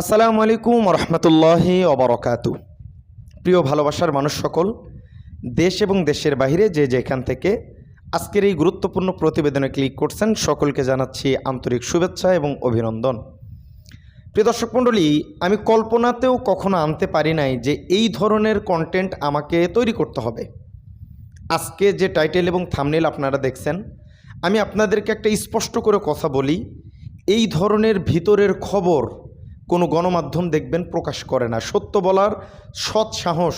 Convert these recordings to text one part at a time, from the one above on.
আসসালামু আলাইকুম রহমতুল্লাহি অবরকাতু প্রিয় ভালোবাসার মানুষ সকল, দেশ এবং দেশের বাইরে যে যেখান থেকে আজকের এই গুরুত্বপূর্ণ প্রতিবেদনে ক্লিক করছেন, সকলকে জানাচ্ছি আন্তরিক শুভেচ্ছা এবং অভিনন্দন। প্রিয় দর্শক মণ্ডলী, আমি কল্পনাতেও কখনো আনতে পারি নাই যে এই ধরনের কন্টেন্ট আমাকে তৈরি করতে হবে। আজকে যে টাইটেল এবং থামনেল আপনারা দেখছেন, আমি আপনাদেরকে একটা স্পষ্ট করে কথা বলি, এই ধরনের ভিতরের খবর কোনো গণমাধ্যম দেখবেন প্রকাশ করে না। সত্য বলার সৎ সাহস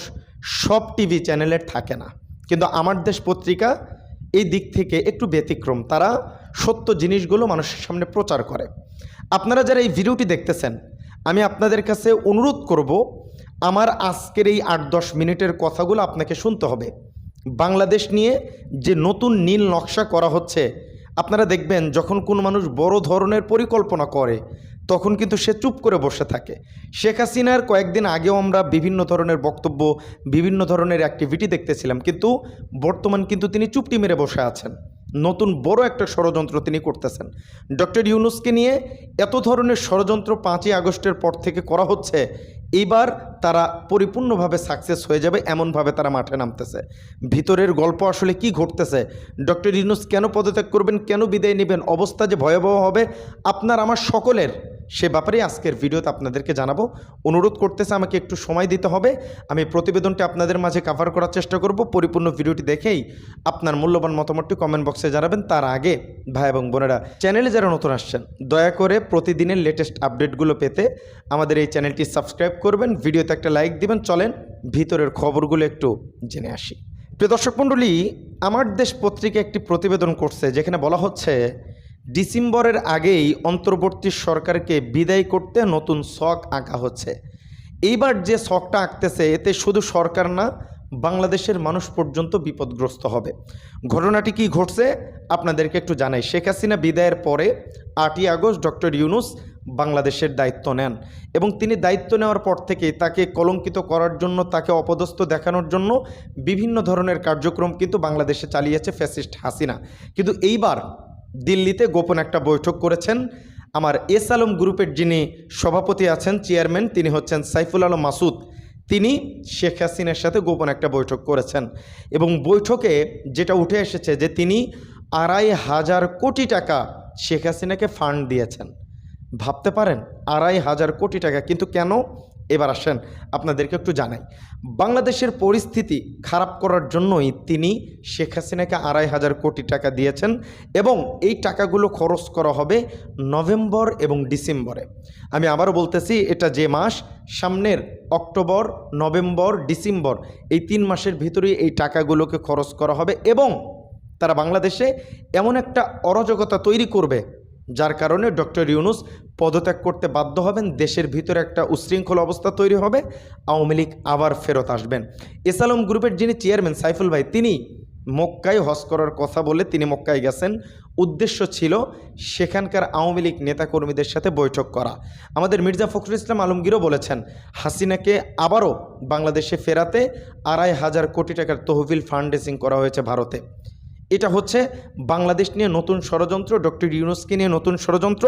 সব টিভি চ্যানেলের থাকে না। কিন্তু আমার দেশ পত্রিকা এই দিক থেকে একটু ব্যতিক্রম। তারা সত্য জিনিসগুলো মানুষের সামনে প্রচার করে। আপনারা যারা এই ভিডিওটি দেখতেছেন, আমি আপনাদের কাছে অনুরোধ করব, আমার আজকের এই আট দশ মিনিটের কথাগুলো আপনাকে শুনতে হবে। বাংলাদেশ নিয়ে যে নতুন নীল নকশা করা হচ্ছে, আপনারা দেখবেন যখন কোনো মানুষ বড় ধরনের পরিকল্পনা করে তখন কিন্তু সে চুপ করে বসে থাকে। শেখ হাসিনার কয়েকদিন আগেও আমরা বিভিন্ন ধরনের বক্তব্য, বিভিন্ন ধরনের অ্যাক্টিভিটি দেখতেছিলাম, কিন্তু বর্তমান কিন্তু তিনি চুপটি মেরে বসে আছেন। নতুন বড় একটা ষড়যন্ত্র তিনি করতেছেন। ডক্টর ইউনুসকে নিয়ে এত ধরনের ষড়যন্ত্র পাঁচই আগস্টের পর থেকে করা হচ্ছে, এইবার তারা পরিপূর্ণভাবে সাকসেস হয়ে যাবে এমনভাবে তারা মাঠে নামতেছে। ভিতরের গল্প আসলে কি ঘটতেছে? ডক্টর ইউনুস কেন পদত্যাগ করবেন, কেন বিদায় নেবেন, অবস্থা যে ভয়াবহ হবে, আপনার, আমার সকলের সে ব্যাপারে আজকের ভিডিওতে আপনাদেরকে জানাব। অনুরোধ করতেছে আমাকে একটু সময় দিতে হবে। আমি প্রতিবেদনটি আপনাদের মাঝে কাভার করার চেষ্টা করব। পরিপূর্ণ ভিডিওটি দেখেই আপনার মূল্যবান মতামতটি কমেন্ট বক্সে জানাবেন। তার আগে ভাই এবং বোনেরা চ্যানেলে যারা নতুন আসছেন, দয়া করে প্রতিদিনের লেটেস্ট আপডেটগুলো পেতে আমাদের এই চ্যানেলটি সাবস্ক্রাইব করবেন। ভিডিওতে একটা লাইক দিবেন। চলেন ভিতরের খবরগুলো একটু জেনে আসি। প্রিয় দর্শক মণ্ডলী, আমার দেশ পত্রিকা একটি প্রতিবেদন করছে, যেখানে বলা হচ্ছে ডিসেম্বরের আগেই অন্তর্বর্তী সরকারকে বিদায় করতে নতুন শখ আঁকা হচ্ছে। এইবার যে শখটা আঁকতেছে, এতে শুধু সরকার না, বাংলাদেশের মানুষ পর্যন্ত বিপদগ্রস্ত হবে। ঘটনাটি কি ঘটছে, আপনাদেরকে একটু জানাই। শেখ হাসিনা বিদায়ের পরে আটই আগস্ট ডক্টর ইউনুস বাংলাদেশের দায়িত্ব নেন এবং তিনি দায়িত্ব নেওয়ার পর থেকেই তাকে কলঙ্কিত করার জন্য, তাকে অপদস্থ দেখানোর জন্য বিভিন্ন ধরনের কার্যক্রম কিন্তু বাংলাদেশে চালিয়েছে ফ্যাসিস্ট হাসিনা। কিন্তু এইবার দিল্লিতে গোপন একটা বৈঠক করেছেন। আমার এস আলম গ্রুপের যিনি সভাপতি আছেন, চেয়ারম্যান, তিনি হচ্ছেন সাইফুল আলম মাসুদ। তিনি শেখ হাসিনার সাথে গোপন একটা বৈঠক করেছেন এবং বৈঠকে যেটা উঠে এসেছে যে তিনি আড়াই হাজার কোটি টাকা শেখ হাসিনাকে ফান্ড দিয়েছেন। ভাবতে পারেন, আড়াই হাজার কোটি টাকা, কিন্তু কেন এবার আসেন আপনাদেরকে একটু জানাই। বাংলাদেশের পরিস্থিতি খারাপ করার জন্যই তিনি শেখ হাসিনাকে আড়াই হাজার কোটি টাকা দিয়েছেন এবং এই টাকাগুলো খরচ করা হবে নভেম্বর এবং ডিসেম্বরে। আমি আবারও বলতেছি, এটা যে মাস, সামনের অক্টোবর, নভেম্বর, ডিসেম্বর, এই তিন মাসের ভিতরেই এই টাকাগুলোকে খরচ করা হবে এবং তারা বাংলাদেশে এমন একটা অরাজকতা তৈরি করবে যার কারণে ডক্টর ইউনুস পদত্যাগ করতে বাধ্য হবেন, দেশের ভিতরে একটা উচ্ছৃঙ্খল অবস্থা তৈরি হবে, আওয়ামী লীগ আবার ফেরত আসবেন। এসালম গ্রুপের যিনি চেয়ারম্যান সাইফুল ভাই, তিনি মক্কায় হজ করার কথা বলে তিনি মক্কায় গেছেন। উদ্দেশ্য ছিল সেখানকার আওয়ামী লীগ নেতাকর্মীদের সাথে বৈঠক করা। আমাদের মির্জা ফখরুল ইসলাম আলমগীরও বলেছেন, হাসিনাকে আবারও বাংলাদেশে ফেরাতে আড়াই হাজার কোটি টাকার তহবিল ফান্ডেসিং করা হয়েছে ভারতে। এটা হচ্ছে বাংলাদেশ নিয়ে নতুন ষড়যন্ত্র, ডক্টর ইউনুসকে নিয়ে নতুন ষড়যন্ত্র।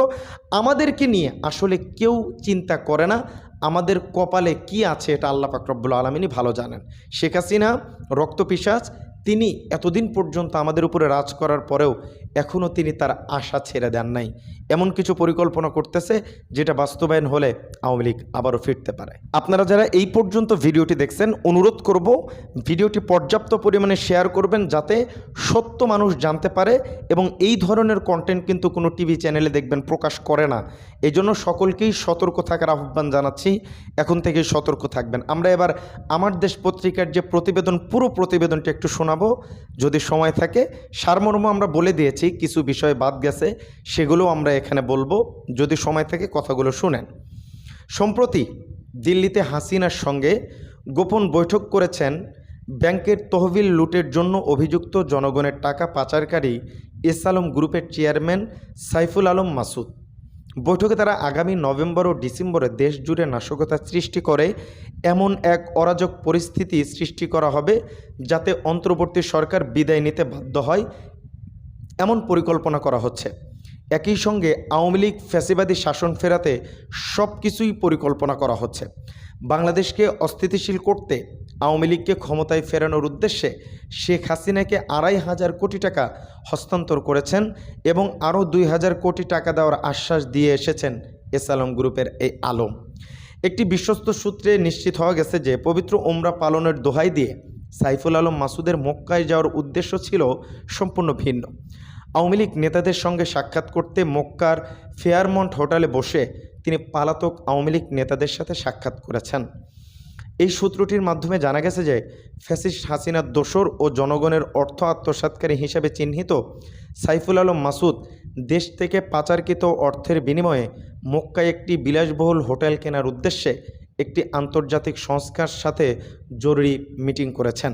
আমাদেরকে নিয়ে আসলে কেউ চিন্তা করে না, আমাদের কপালে কি আছে এটা আল্লাহ ফাকরবুল আলমিনই ভালো জানেন। শেখ হাসিনা রক্তপিসাজ তিনি এতদিন পর্যন্ত আমাদের উপরে রাজ করার পরেও এখনও তিনি তার আশা ছেড়ে দেন নাই। এমন কিছু পরিকল্পনা করতেছে যেটা বাস্তবায়ন হলে আওয়ামী লীগ আবারও ফিরতে পারে। আপনারা যারা এই পর্যন্ত ভিডিওটি দেখছেন, অনুরোধ করব ভিডিওটি পর্যাপ্ত পরিমাণে শেয়ার করবেন যাতে সত্য মানুষ জানতে পারে এবং এই ধরনের কন্টেন্ট কিন্তু কোনো টিভি চ্যানেলে দেখবেন, প্রকাশ করে না। এই জন্য সকলকেই সতর্ক থাকার আহ্বান জানাচ্ছি। এখন থেকেই সতর্ক থাকবেন। আমরা এবার আমার দেশ পত্রিকার যে প্রতিবেদন, পুরো প্রতিবেদনটি একটু শোনাবো। যদি সময় থাকে, সারমর্ম আমরা বলে দিয়েছি, কিছু বিষয় বাদ গেছে সেগুলো আমরা এখানে বলব। যদি সময় থাকে, কথাগুলো শুনেন। সম্প্রতি দিল্লিতে হাসিনার সঙ্গে গোপন বৈঠক করেছেন ব্যাংকের তহবিল লুটের জন্য অভিযুক্ত জনগণের টাকা পাচারকারী এস আলম গ্রুপের চেয়ারম্যান সাইফুল আলম মাসুদ। বৈঠকে তারা আগামী নভেম্বর ও ডিসেম্বরে দেশ জুড়ে নাশকতা সৃষ্টি করে এমন এক অরাজক পরিস্থিতি সৃষ্টি করা হবে যাতে অন্তর্বর্তী সরকার বিদায় নিতে বাধ্য হয়। এমন পরিকল্পনা করা হচ্ছে। একই সঙ্গে আওয়ামী লীগ ফ্যাসিবাদী শাসন ফেরাতে সব কিছুই পরিকল্পনা করা হচ্ছে। বাংলাদেশকে অস্থিতিশীল করতে আওয়ামী লীগকে ক্ষমতায় ফেরানোর উদ্দেশ্যে শেখ হাসিনাকে আড়াই হাজার কোটি টাকা হস্তান্তর করেছেন এবং আরও দুই হাজার কোটি টাকা দেওয়ার আশ্বাস দিয়ে এসেছেন এস আলম গ্রুপের এই আলম। একটি বিশ্বস্ত সূত্রে নিশ্চিত হওয়া গেছে যে পবিত্র ওমরা পালনের দোহাই দিয়ে সাইফুল আলম মাসুদের মক্কায় যাওয়ার উদ্দেশ্য ছিল সম্পূর্ণ ভিন্ন। আওয়ামী লীগ নেতাদের সঙ্গে সাক্ষাৎ করতে মক্কার ফেয়ারমন্ট হোটেলে বসে তিনি পালাতক আওয়ামী লীগ নেতাদের সাথে সাক্ষাৎ করেছেন। এই সূত্রটির মাধ্যমে জানা গেছে যে ফ্যাসিস হাসিনার দোসর ও জনগণের অর্থ আত্মসাৎকারী হিসেবে চিহ্নিত সাইফুল আলম মাসুদ দেশ থেকে পাচারকৃত অর্থের বিনিময়ে মক্কায় একটি বিলাসবহুল হোটেল কেনার উদ্দেশ্যে একটি আন্তর্জাতিক সংস্কার সাথে জরুরি মিটিং করেছেন।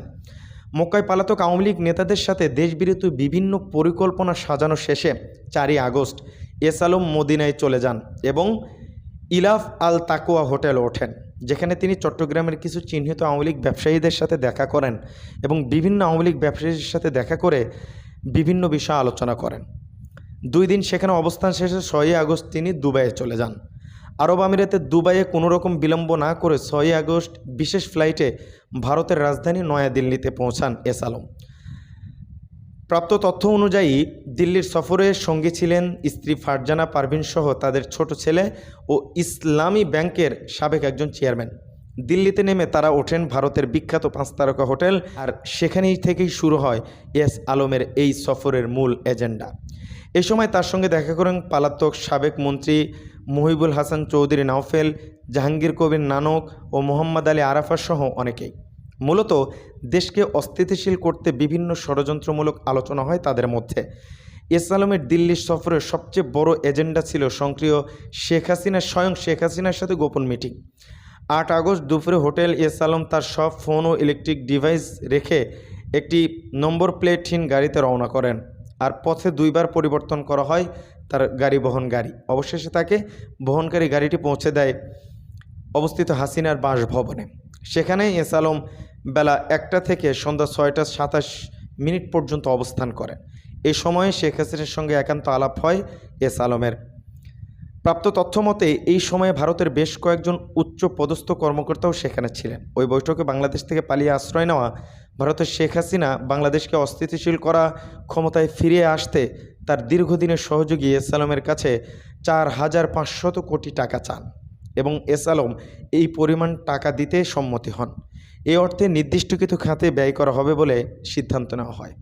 মক্কায় পালাতক আওয়ামী লীগ নেতাদের সাথে দেশবিরোধী বিভিন্ন পরিকল্পনা সাজানো শেষে চারই আগস্ট এস আলম মদিনায় চলে যান এবং ইলাফ আল তাকুয়া হোটেলে ওঠেন, যেখানে তিনি চট্টগ্রামের কিছু চিহ্নিত আওয়ামী ব্যবসায়ীদের সাথে দেখা করেন এবং বিভিন্ন আওয়ামী ব্যবসায়ীদের সাথে দেখা করে বিভিন্ন বিষয় আলোচনা করেন। দুই দিন সেখানে অবস্থান শেষে ছয়ই আগস্ট তিনি দুবাইয়ে চলে যান। আরব আমিরাতে দুবাইয়ে কোনো রকম বিলম্ব না করে ছয়ই আগস্ট বিশেষ ফ্লাইটে ভারতের রাজধানী নয়াদিল্লিতে পৌঁছান এস আলম। প্রাপ্ত তথ্য অনুযায়ী, দিল্লির সফরে সঙ্গী ছিলেন স্ত্রী ফারজানা পারভিন সহ তাদের ছোট ছেলে ও ইসলামী ব্যাংকের সাবেক একজন চেয়ারম্যান। দিল্লিতে নেমে তারা ওঠেন ভারতের বিখ্যাত পাঁচ তারকা হোটেল আর সেখানেই থেকেই শুরু হয় এস আলমের এই সফরের মূল এজেন্ডা। এই সময় তার সঙ্গে দেখা করেন পালাতক সাবেক মন্ত্রী মহিবুল হাসান চৌধুরী নাওফেল, জাহাঙ্গীর কবির নানক ও মোহাম্মদ আলী আরাফা সহ অনেকেই। মূলত দেশকে অস্থিতিশীল করতে বিভিন্ন ষড়যন্ত্রমূলক আলোচনা হয় তাদের মধ্যে। এস আলমের দিল্লি সফরের সবচেয়ে বড় এজেন্ডা ছিল সক্রিয় শেখ হাসিনা, স্বয়ং শেখ হাসিনার সাথে গোপন মিটিং। আট আগস্ট দুপুরে হোটেল এস আলম তার সব ফোন ও ইলেকট্রিক ডিভাইস রেখে একটি নম্বর প্লেটহীন গাড়িতে রওনা করেন। আর পথে দুইবার পরিবর্তন করা হয় তার গাড়ি বহন গাড়ি। অবশেষে তাকে বহনকারী গাড়িটি পৌঁছে দেয় অবস্থিত হাসিনার বাসভবনে। সেখানে এস আলম বেলা একটা থেকে সন্ধ্যা ছয়টা সাতাশ মিনিট পর্যন্ত অবস্থান করেন। এই সময়ে শেখ হাসিনার সঙ্গে একান্ত আলাপ হয় এস আলমের প্রাপ্ত তথ্য মতে, এই সময়ে ভারতের বেশ কয়েকজন উচ্চ পদস্থ কর্মকর্তাও সেখানে ছিলেন। ওই বৈঠকে বাংলাদেশ থেকে পালিয়ে আশ্রয় নেওয়া ভারতের শেখ হাসিনা বাংলাদেশকে অস্থিতিশীল করা, ক্ষমতায় ফিরিয়ে আসতে তার দীর্ঘদিনের সহযোগী এস আলমের কাছে চার হাজার পাঁচশত কোটি টাকা চান। এবং এস আলম এই পরিমাণ টাকা দিতে সম্মতি হন। এ অর্থে নির্দিষ্ট কিছু খাতে ব্যয় করা হবে বলে সিদ্ধান্ত নেওয়া হয়।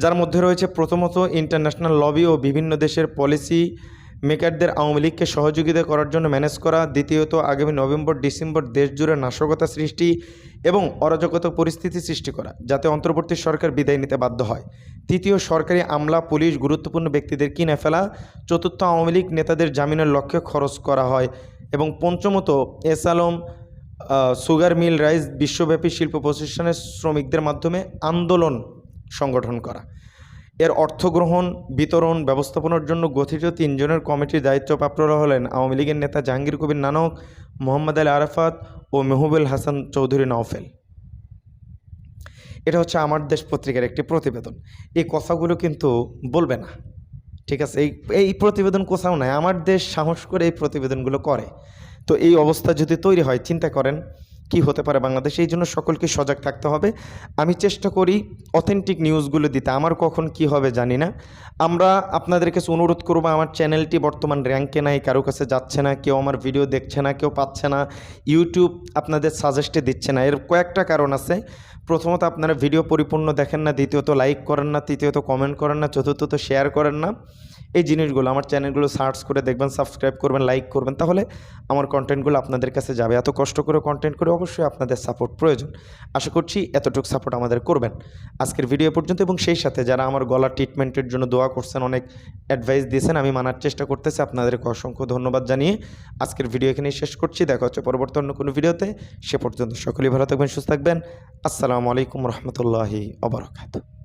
যার মধ্যে রয়েছে প্রথমত ইন্টারন্যাশনাল লবি ও বিভিন্ন দেশের পলিসি মেকারদের আওয়ামী লীগকে সহযোগিতা করার জন্য ম্যানেজ করা, দ্বিতীয়ত আগামী নভেম্বর, ডিসেম্বর দেশজুড়ে নাশকতা সৃষ্টি এবং অরাজকতা পরিস্থিতি সৃষ্টি করা, যাতে অন্তর্বর্তী সরকার বিদায় নিতে বাধ্য হয়। তৃতীয়, সরকারি আমলা, পুলিশ, গুরুত্বপূর্ণ ব্যক্তিদের কিনে ফেলা। চতুর্থ, আওয়ামী লীগ নেতাদের জামিনের লক্ষ্যে খরচ করা হয় এবং পঞ্চমত, S Alam sugar mill rice বিশ্বব্যাপী শিল্প প্রতিষ্ঠানের শ্রমিকদের মাধ্যমে আন্দোলন সংগঠন করা। এর অর্থ গ্রহণ, বিতরণ, ব্যবস্থাপনার জন্য গঠিত তিনজনের কমিটির দায়িত্বপ্রাপ্তরা হলেন আওয়ামী লীগের নেতা জাহাঙ্গীর কবির নানক, মোহাম্মদ আলী আরাফাত ও মেহবুল হাসান চৌধুরী নওফেল। এটা হচ্ছে আমার দেশ পত্রিকার একটি প্রতিবেদন। এই কথাগুলো কিন্তু বলবে না। ঠিক আছে, এই এই প্রতিবেদন কোথাও নাই। আমার দেশ সাহস করে এই প্রতিবেদনগুলো করে। তো এই অবস্থা যদি তৈরি হয়, চিন্তা করেন কি হতে পারে বাংলাদেশ, এই জন্য সকলকে সজাগ থাকতে হবে। আমি চেষ্টা করি অথেন্টিক নিউজগুলো দিতে। আমার কখন কি হবে জানি না। আমরা আপনাদের কাছে অনুরোধ করব, আমার চ্যানেলটি বর্তমান র্যাঙ্কে নাই, কারও কাছে যাচ্ছে না, কেউ আমার ভিডিও দেখছে না, কেউ পাচ্ছে না ইউটিউব আপনাদের সাজেস্টে দিচ্ছে না। এর কয়েকটা কারণ আছে। প্রথমত, আপনারা ভিডিও পরিপূর্ণ দেখেন না, দ্বিতীয়ত লাইক করেন না, তৃতীয়ত কমেন্ট করেন না, চতুর্থত শেয়ার করেন না। এই জিনিসগুলো আমার চ্যানেলগুলো সার্চ করে দেখবেন, সাবস্ক্রাইব করবেন, লাইক করবেন, তাহলে আমার কন্টেন্টগুলো আপনাদের কাছে যাবে। এত কষ্ট করে কন্টেন্ট করে অবশ্যই আপনাদের সাপোর্ট প্রয়োজন। আশা করছি এতটুকু সাপোর্ট আমাদের করবেন। আজকের ভিডিও পর্যন্ত এবং সেই সাথে যারা আমার গলা ট্রিটমেন্টের জন্য দোয়া করছেন, অনেক অ্যাডভাইস দিয়েছেন, আমি মানার চেষ্টা করতেছি। আপনাদেরকে অসংখ্য ধন্যবাদ জানিয়ে আজকের ভিডিও এখানেই শেষ করছি। দেখা হচ্ছে পরবর্তী অন্য কোনো ভিডিওতে সে পর্যন্ত সকলেই ভালো থাকবেন, সুস্থ থাকবেন। আসসালামু আলাইকুম রহমতুল্লাহি অবরাকাতু